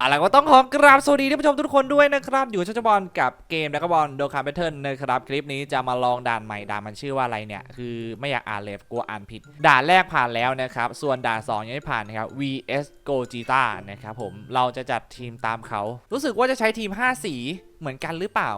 อะไรก็ต้องขอกราบสวัสดีท่านผู้ชมทุกคนด้วยนะครับ อยู่ชัชบอลกับเกมดักบอลโดคาร์เบเทิลนะครับ คลิปนี้จะมาลองด่านใหม่ด่านมันชื่อว่าอะไรเนี่ย คือไม่อยากอ่านเลยกลัวอ่านผิด ด่านแรกผ่านแล้วนะครับ ส่วนด่าน2ยังไม่ผ่านนะครับ vs Gogeta นะครับผมเราจะจัดทีมตามเขา รู้สึกว่าจะใช้ทีม 5 สีเหมือนกันหรือเปล่า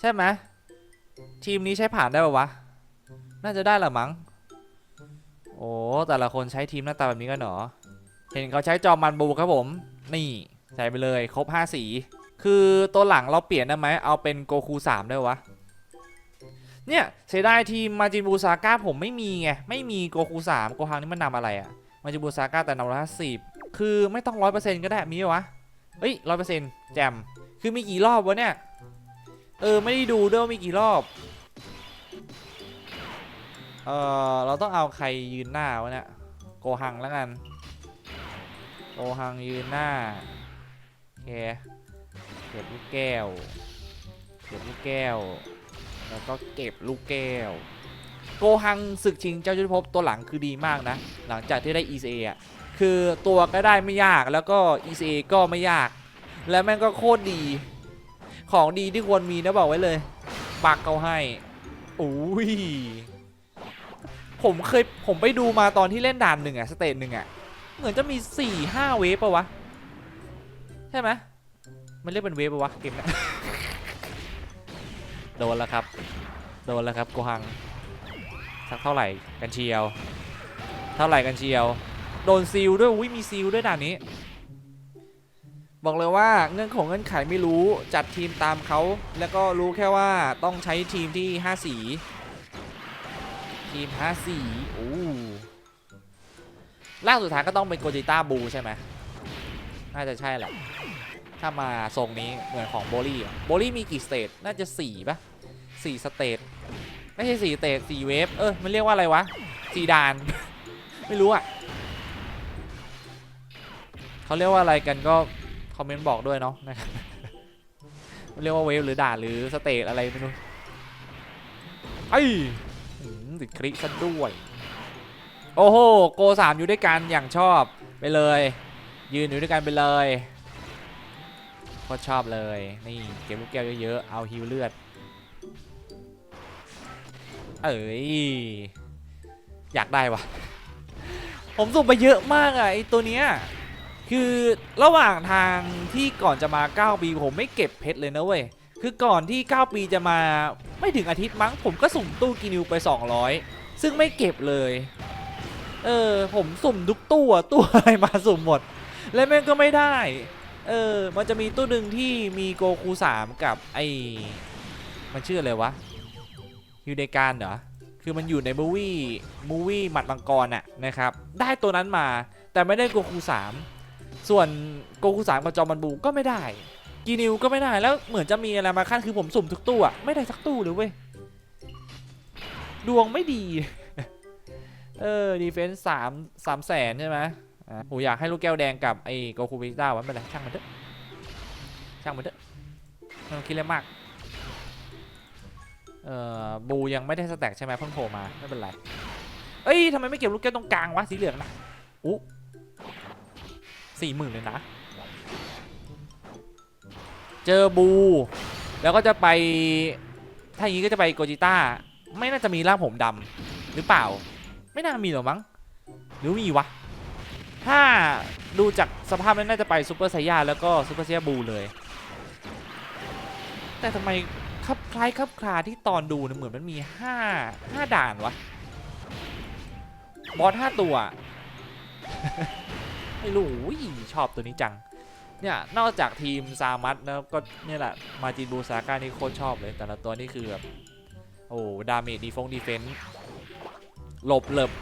ใช่ไหมทีมนี้ใช้ผ่านได้ปะวะ น่าจะได้ละมั้งโอ้แต่ละคนใช้ทีมหน้าตาแบบนี้กันเหรอเห็นเขาใช้จอมันบูครับผม นี่ใส่ไปเลยครบ 5 สี คือตัวหลังเราเปลี่ยนได้ไหมเอาเป็นโกคู3ได้วะ เนี่ยเสียดายทีมมาจินบูซาก้าผมไม่มีไง ไม่มีโกคู3โกฮังนี่มันนำอะไรอะมาจินบูซาก้าแต่นำร้อยห้าสิบคือไม่ต้องร้อยเปอร์เซ็นต์ก็ได้มีปะวะเอ้ยร้อยเปอร์เซ็นต์แจมคือมีกี่รอบวะเนี่ย เออไม่ได้ดูด้วยว่ามีกี่รอบ เออเราต้องเอาใครยืนหน้าวะเนี่ยโกฮังแล้วกัน โกฮังยืนหน้าโอเคเก็บลูกแก้ว เก็บลูกแก้ว แล้วก็เก็บลูกแก้ว โกฮังศึกชิงเจ้ายุทธภพตัวหลังคือดีมากนะ หลังจากที่ได้ ECA อะ คือตัวก็ได้ไม่ยากแล้วก็ ECA ก็ไม่ยาก และแม่งก็โคตรดี ของดีที่ควรมีนะบอกไว้เลยปักเขาให้อุ้ยผมเคยผมไปดูมาตอนที่เล่นด่านหนึ่งอะสเตจหนึ่งอะ เหมือนจะมี4ี่ห้าเวฟปะวะ ใช่ไหมมันเรียกเป็นเวฟปะวะเกมเนี้ยโดนแล้วครับ โดนแล้วครับโกฮังสักเท่าไหร่กันเชียว เท่าไหร่กันเชียว โดนซีลด้วยอุ้ยมีซีลด้วยด่านนี้ บอกเลยว่าเงื่อนของเงื่อนไขไม่รู้จัดทีมตามเขาแล้วก็รู้แค่ว่าต้องใช้ทีมที่ 5 สี ทีม 5 สีโอ้ ล่างสุดท้ายก็ต้องเป็นโกจิต้าบูใช่ไหมน่าจะใช่แหละ ถ้ามาทรงนี้เหมือนของโบลี่โบลี่มีกี่สเตจน่าจะ4ปะ4สเตจไม่ใช่4สเตจ4เวฟเออมันเรียกว่าอะไรวะ4ด่าน ไม่รู้อะเขาเรียกว่าอะไรกันก็คอมเมนต์บอกด้วยเนาะนะครับมันเรียกว่าเวฟหรือด่านหรือสเตจอะไรไม่รู้ไอ้ยหืมติดคลิกซะด้วย โอ้โหโกสามอยู่ด้วยกันอย่างชอบไปเลย ยืนอยู่ด้วยกันไปเลยก็ชอบเลยนี่เก็บลูกแก้วเยอะๆเอาฮิวเลือด เอ้ยอยากได้วะผมสุ่มไปเยอะมากอะไอตัวเนี้ยคือระหว่างทางที่ก่อนจะมา 9 ปี ผมไม่เก็บเพชรเลยนะเว้ย คือก่อนที่ 9 ปีจะมาไม่ถึงอาทิตย์มั้ง ผมก็สุ่มตู้กินิวไป 200 ซึ่งไม่เก็บเลย เออ ผมสุ่มทุกตู้อะตู้อะไรมาสุ่มหมด แล้วแม่งก็ไม่ได้ เออ มันจะมีตู้หนึ่งที่มีโกคู3กับไอมันชื่ออะไรวะยูเดการเหรอ คือมันอยู่ในมูวี่มูวี่หมัดมังกรอะนะครับ ได้ตัวนั้นมา แต่ไม่ได้โกคู3ส่วนโกคู3กับจอมันบูก็ไม่ได้ กีนิวก็ไม่ได้ แล้วเหมือนจะมีอะไรมาขั้นคือผมสุ่มทุกตู้อะไม่ได้สักตู้เลยเว้ย ดวงไม่ดี เออดีเฟนส์สามสามแสนใช่ไหมอะผมอยากให้ลูกแก้วแดงกับไอ้โกคูพิต้าว้ไม่เป็นไรช่างมันเถอะช่างมันเถอะไม่ต้องคิดอะไรมากเอ่อบูยังไม่ได้สแต็กใช่ไหมเพิ่งโผล่มาไม่เป็นไรเอ้ยทำไมไม่เก็บลูกแก้วตรงกลางวะสีเหลืองนะอู้สี่หมื่นเลยนะ เจอบู แล้วก็จะไป ถ้าอย่างนี้ก็จะไปโกจิต้า ไม่น่าจะมีร่างผมดำหรือเปล่า ไม่น่ามีหรอมั้งหรือมีวะ ถ้าดูจากสภาพนั้นน่าจะไปซูเปอร์ไซยาแล้วก็ซูเปอร์ไซยาบูเลย แต่ทำไมคลับคล้ายคลับคลาที่ตอนดูเนี่ยเหมือนมันมีห้าห้าด่านวะ บอสห้าตัว ไม่รู้ชอบตัวนี้จัง เนี่ย นอกจากทีมซามัสแล้วก็เนี่ยแหละ มาจินบูซาก้านี่โคตรชอบเลย แต่ละตัวนี่คือแบบโอ้ ดาเมจดีฟงดีเฟนส์ หลบเหลบ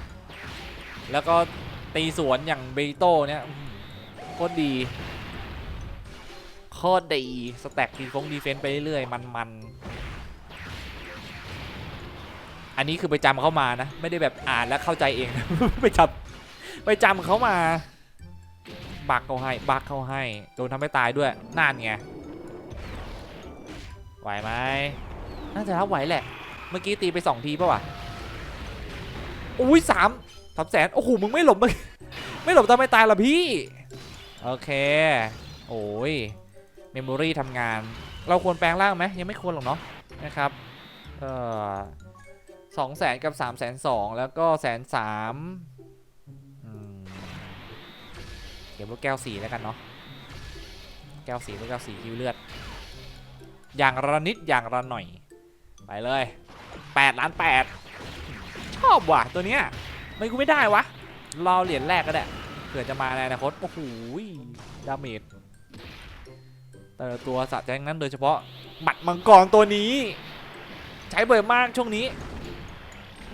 แล้วก็ตีสวนอย่างเบโต้เนี่ยโคตรดีโคตรดีสแต็กดีฟงดีเฟนส์ไปเรื่อยๆมันๆอันนี้คือไปจำเข้ามานะ ไม่ได้แบบอ่านแล้วเข้าใจเอง ไปจำไปจำเขามาบักเขาให้บักเขาให้โดนทำให้ตายด้วยน่านไงไหวไหมน่าจะรับไหวแหละ เมื่อกี้ตีไปสองทีป่ะวะ อุ้ยสามสามแสนโอ้โหมึงไม่หลบมึงไม่หลบทำไมตายล่ะพี่ โอเค โอ้ยเมมโมรี่ทำงาน เราควรแปลงร่างไหมยังไม่ควรหรอกเนาะนะครับเอ่อสองแสนกับสามแสนสองแล้วก็แสนสามเก็บลูกแก้วสีแล้วกันเนาะแก้วสีลูกแก้วสีคิวเลือด อย่างละนิดอย่างละหน่อย ไปเลย8ล้าน8 อบว่ะตัวเนี้ยไม่กูไม่ได้วะรอเหรียญแรกก็ได้เผื่อจะมาในอนาคตโอ้โหดาเมจแต่ตัวสะใจงนั้นโดยเฉพาะหมัดมังกรตัวนี้ ใช้บ่อยมากช่วงนี้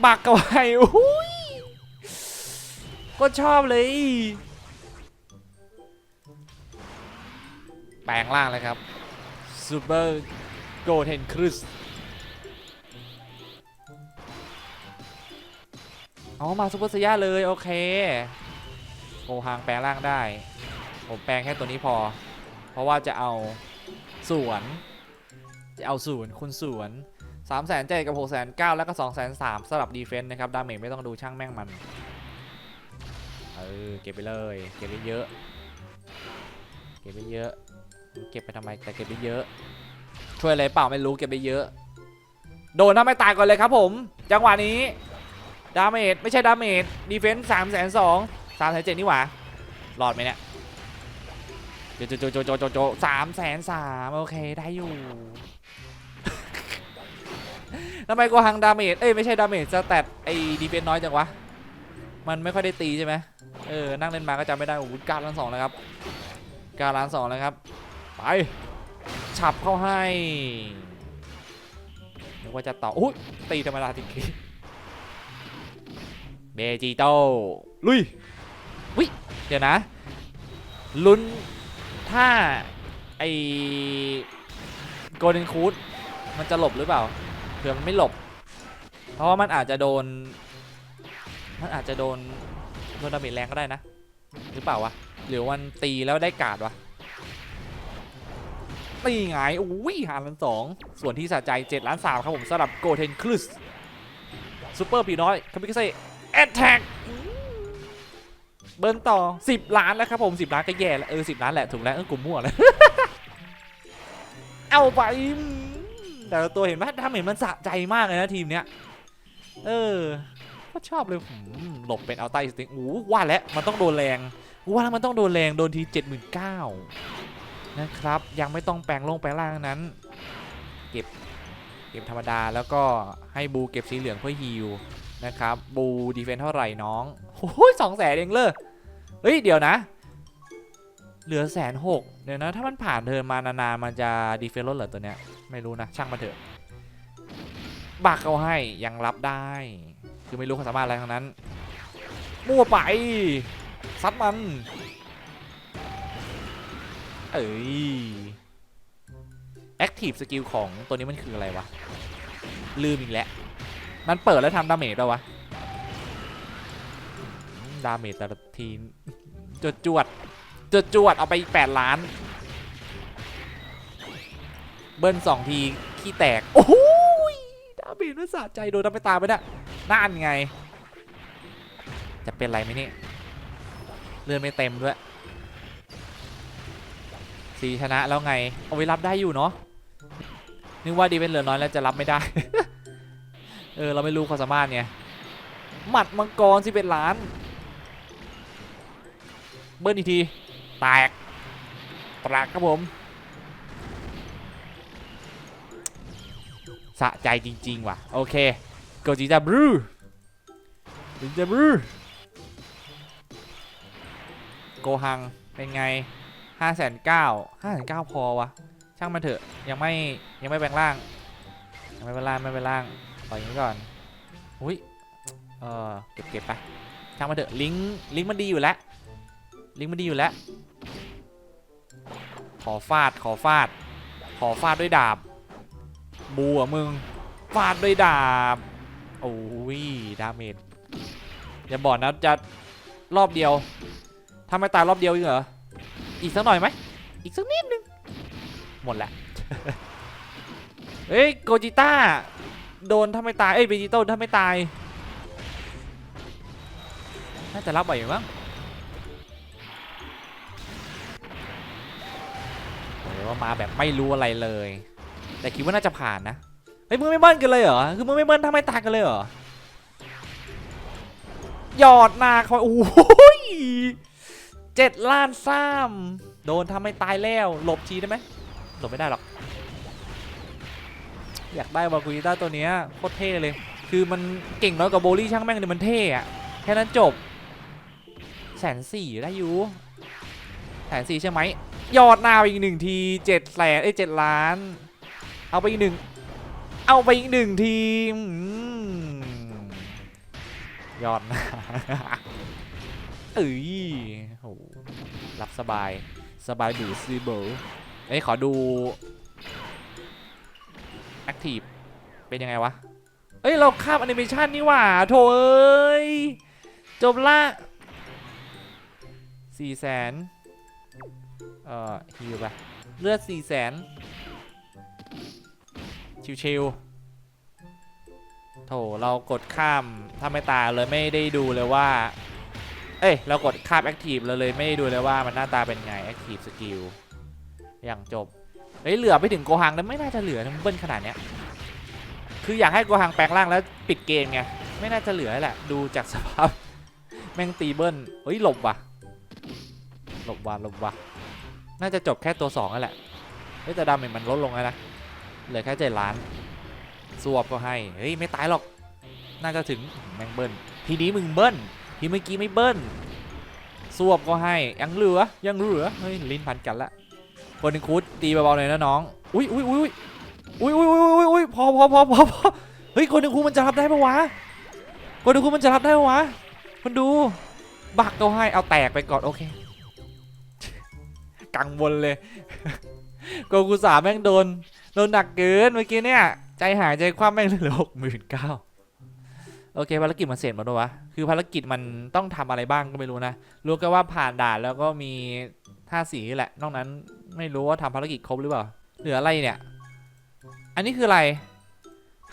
บักกระไว้โอ้ยก็ชอบเลย แปลงร่างเลยครับซูเปอร์โกเทนครูส อ๋อมาซูเปอร์สยาเลยโอเคโกฮังแปลงร่างได้ ผมแปลงแค่ตัวนี้พอ เพราะว่าจะเอาสวนจะเอาสวนคุณสวน3 0 0 0 0 0กับ6 0 0 0แล้วก็2 0 0 0 0สำหรับดีเฟนต์นะครับดาเมจไม่ต้องดูช่างแม่งมันเออเก็บไปเลยเก็บไปเยอะเก็บไปเยอะเก็บไปทำไมแต่เก็บไปเยอะ ช่วยอะไรเปล่าไม่รู้เก็บไปเยอะ โดนถ้าไม่ตายก่อนเลยครับผม จังหวะนี้ ดาเมจไม่ใช่ดาเมจดีเฟนส์สามแสนสองสามแสนเจ็ดนี่หว่ารอดไหมเนี่ยโจโจโจโจโจโจสามแสนสามโอเคได้อยู่ทำไมกูหังดาเมจเอ้ยไม่ใช่ดาเมจสแตทไอ้ดีเฟนน้อยจังวะมันไม่ค่อยได้ตีใช่ไหมเออนั่งเล่นมาก็จำไม่ได้โอ้โหการล้านสองแล้วครับการล้านสองแล้วครับไปฉับเข้าให้นึกว่าจะต่ออุ้ยตีธรรมดาจริง เบจิโต้ลุยวิเดี๋ยวนะ ลุ้นถ้า ไอโกลเด้นคูดมันจะหลบหรือเปล่าเผื่อมันไม่หลบ เพราะว่ามันอาจจะโดน มันอาจจะโดนโดนดาเมจแรงก็ได้นะ หรือเปล่าวะหรือวันตีแล้วได้การ์ดวะตีไงอุ้ยหาล้านสองส่วนที่สะใจ7ล้าน3ครับผมสำหรับโกเทนคลูสซูเปอร์ปีน้อยคามิกาเซ่ แอตแทกเบิร์นต่อ 10 ล้านแล้วครับผม 10 ล้านก็แย่แล้ว เออ 10 ล้านแหละ ถูกแล้ว เออกลุ่มมั่วแล้ว เอาไป แต่ตัวเห็นไหมทำเห็นมันสะใจมากเลยนะทีมเนี้ย เออก็ชอบเลยหลบเป็นเอาใต้สติงอู้ว่าแล้วมันต้องโดนแรงว่าแล้วมันต้องโดนแรงโดนที79,000นะครับ ยังไม่ต้องแปลงลงแปลงล่างทั้งนั้น เก็บ เก็บธรรมดาแล้วก็ให้บูเก็บสีเหลืองเพื่อฮิล นะครับบูดีเฟนเท่าไหร่น้องโอ้ยสองแสนเองเลยเฮ้ย เดี๋ยวนะ เหลือแสนหกเดี๋ยวนะ ถ้ามันผ่านเทิร์นมานานๆมันจะดีเฟนลดเหรอตัวเนี้ย ไม่รู้นะ ช่างมาเถอะ บักเขาให้ยังรับได้ คือไม่รู้ความสามารถอะไรทั้งนั้น มั่วไป ซัดมัน เอ้ย Active Skill ของตัวนี้มันคืออะไรวะ ลืมอีกแล้ว มันเปิดแล้วทำดาเมจแล้ววะ ดาเมจแต่ละทีจวดจวดจวดจวดเอาไปอีก8ล้าน เบิ้ลสองที ขี้แตก โอ้โหยดาเมจมันสะใจโดนทำไปตาไปนะนั่นไง จะเป็นไรไหมเนี่ยเลื่อนไม่เต็มด้วยสีชนะแล้วไง เอาไว้รับได้อยู่เนาะนึกว่าดีเป็นเหลือน้อยแล้วจะรับไม่ได้ เออเราไม่รู้ความสามารถไงหมัดมังกรสิเป็นล้าน เบิ้ลอีกที แตกตรากครับผมสะใจจริง ๆ ว่ะ โอเคโกจิจาบรูจิจาบรูโกหังเป็นไงห้าแสนเก้าห้าแสนเก้าพอวะ ช่างมันเถอะ ยังไม่ยังไม่แปลงร่าง ยังไม่แปลงร่างไม่แปลงร่าง ปล่อย่างนี้ก่อน อุ้ย เออเก็บเก็บไปช่างมันเถอะลิงก์ลิงก์มันดีอยู่แล้ว ลิงก์มันดีอยู่แล้ว ขอฟาด ขอฟาด ขอฟาดด้วยดาบ บูอะมึง ฟาดด้วยดาบ โอ้ย ดาเมจ อย่าบอกนะจะรอบเดียวทำไมตายรอบเดียวอีกเหรอ อีกสักหน่อยไหม อีกสักนิดนึง หมดแหละ เฮ้ย โกจิต้า โดนถ้าไม่ตาย เอ้ยเบจิโต้ถ้าไม่ตาย น่าจะรับไหวอยู่มั้งว่ามาแบบไม่รู้อะไรเลย แต่คิดว่าน่าจะผ่านนะ เฮ้ยมึงไม่เบิ้ลกันเลยเหรอ คือมึงไม่เบิ้ลทำไม่ตายกันเลยเหรอ หยอดนาเขาโอ้ยเจ็ดล้านซ้ำโดนทำให้ตายแล้ว หลบทีได้ไหมหลบไม่ได้หรอก อยากได้วากุยิต้าตัวเนี้ยโคตรเท่เลย คือมันเก่งน้อยกว่าโบลี่ช่างแม่งเนี่ยมันเท่อะแค่นั้นจบแสนสี่ได้อยู่แสนสี่ใช่ไหมยอดนาวอีกหนึ่งทีเจ็ดแสนเอ้เจ็ดล้าน เอาไปอีกหนึ่งเอาไปอีกหนึ่งทีอยอดนะเอ้ยโหรับสบายสบายดูซีเบอร์เอ้ยขอดู แอคทีฟเป็นยังไงวะ เอ้ย เราข้ามแอนิเมชันนี่หว่าโถเอ้ย จบละสี่แสนเอ่อฮิวไปเลือดสี่แสนชิวๆโถเรากดข้ามถ้าไม่ตายเลยไม่ได้ดูเลยว่า เอ้ย เรากดข้ามแอคทีฟเราเลยไม่ได้ดูเลยว่ามันหน้าตาเป็นไงแอคทีฟสกิลอย่างจบ เฮ้ยเหลือไปถึงโกหังแล้วไม่น่าจะเหลือนะเบิ้ลขนาดเนี้ยคืออยากให้โกหังแปลงร่างแล้วปิดเกมไงไม่น่าจะเหลือแหละดูจากสภาพแม่งตีเบิ้ลเฮ้ยหลบว่ะหลบว่ะหลบว่ะน่าจะจบแค่ตัวสองนั่นแหละเฮ้ยแต่ดาเมจมันลดลงแล้วนะเหลือแค่เจ็ดล้านสวบก็ให้เฮ้ยไม่ตายหรอกน่าจะถึงแม่งเบิ้ลทีนี้มึงเบิ้ลทีเมื่อกี้ไม่เบิ้ลสวบก็ให้ยังเหลือยังเหลือเฮ้ยลิ้นพันกันละ คนหนึ่งคูดตีเบาๆหน่อยนะน้องอุ้ยอุ้ยอุ้ยอุ้ยอุ้ยอุ้ยอุ้ยอุ้ยพอพอพอพอพอเฮ้ยคนหนึ่งคูมันจะรับได้ปะวะคนหนึ่งคูมันจะรับได้ปะวะคนดูบักก็ให้เอาแตกไปก่อนโอเคกังวลเลยโกกุสาแม่งโดนโดนหนักเกินเมื่อกี้เนี่ยใจหายใจคว่ำแม่งเหลือหกหมื่นเก้าโอเคภารกิจมันเสร็จหมดแล้ววะคือภารกิจมันต้องทำอะไรบ้างก็ไม่รู้นะรู้แค่ว่าผ่านด่านแล้วก็มี ท่าสีแหละ นอกนั้นไม่รู้ว่าทำภารกิจครบหรือเปล่า เหลืออะไรเนี่ย อันนี้คืออะไร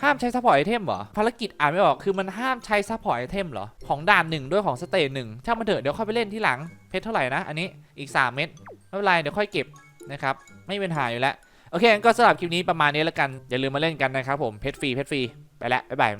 ห้ามใช้ซัพพอร์ตไอเทมเหรอ ภารกิจอ่านไม่ออก คือมันห้ามใช้ซัพพอร์ตไอเทมเหรอ ของด่านหนึ่งด้วยของสเตจหนึ่งช่างมันเถอะ เดี๋ยวค่อยไปเล่นที่หลัง เพชรเท่าไหร่นะ อันนี้ อีก 3 เม็ด ไม่เป็นไร เดี๋ยวค่อยเก็บนะครับ ไม่มีปัญหาอยู่แล้ว โอเคงั้นก็สำหรับคลิปนี้ประมาณนี้แล้วกัน อย่าลืมมาเล่นกันนะครับผม เพชรฟรี เพชรฟรี ไปแล้วบ๊ายบาย